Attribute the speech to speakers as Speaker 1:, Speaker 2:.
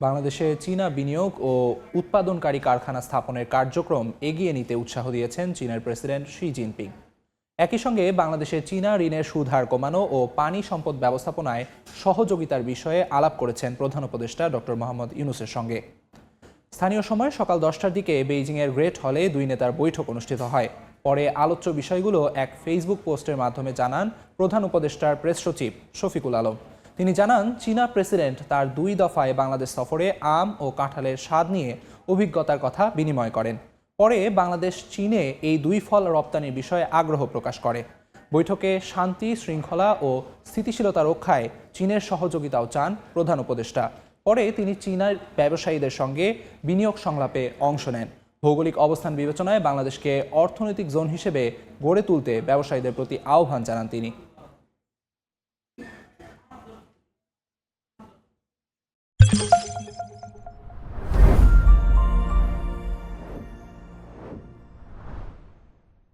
Speaker 1: বাংলাদেশে চীনা বিনিয়োগ ও উৎপাদনকারী কারখানা স্থাপনের কার্যক্রম এগিয়ে নিতে উৎসাহ দিয়েছেন চীনের প্রেসিডেন্ট শি জিনপিং। একই সঙ্গে বাংলাদেশে চীনা ঋণের সুদ হার কমানো ও পানি সম্পদ ব্যবস্থাপনায় সহযোগিতার বিষয়ে আলাপ করেছেন প্রধান উপদেষ্টা ডক্টর মোহাম্মদ ইউনুসের সঙ্গে। স্থানীয় সময় সকাল দশটার দিকে বেইজিংয়ের গ্রেট হলে দুই নেতার বৈঠক অনুষ্ঠিত হয়। পরে আলোচ্য বিষয়গুলো এক ফেসবুক পোস্টের মাধ্যমে জানান প্রধান উপদেষ্টার প্রেস সচিব শফিকুল আলম। তিনি জানান, চীনা প্রেসিডেন্ট তার দুই দফায় বাংলাদেশ সফরে আম ও কাঁঠালের স্বাদ নিয়ে অভিজ্ঞতার কথা বিনিময় করেন। পরে বাংলাদেশ চীনে এই দুই ফল রপ্তানির বিষয়ে আগ্রহ প্রকাশ করে। বৈঠকে শান্তি, শৃঙ্খলা ও স্থিতিশীলতা রক্ষায় চীনের সহযোগিতাও চান প্রধান উপদেষ্টা। পরে তিনি চীনার ব্যবসায়ীদের সঙ্গে বিনিয়োগ সংলাপে অংশ নেন। ভৌগোলিক অবস্থান বিবেচনায় বাংলাদেশকে অর্থনৈতিক জোন হিসেবে গড়ে তুলতে ব্যবসায়ীদের প্রতি আহ্বান জানান তিনি।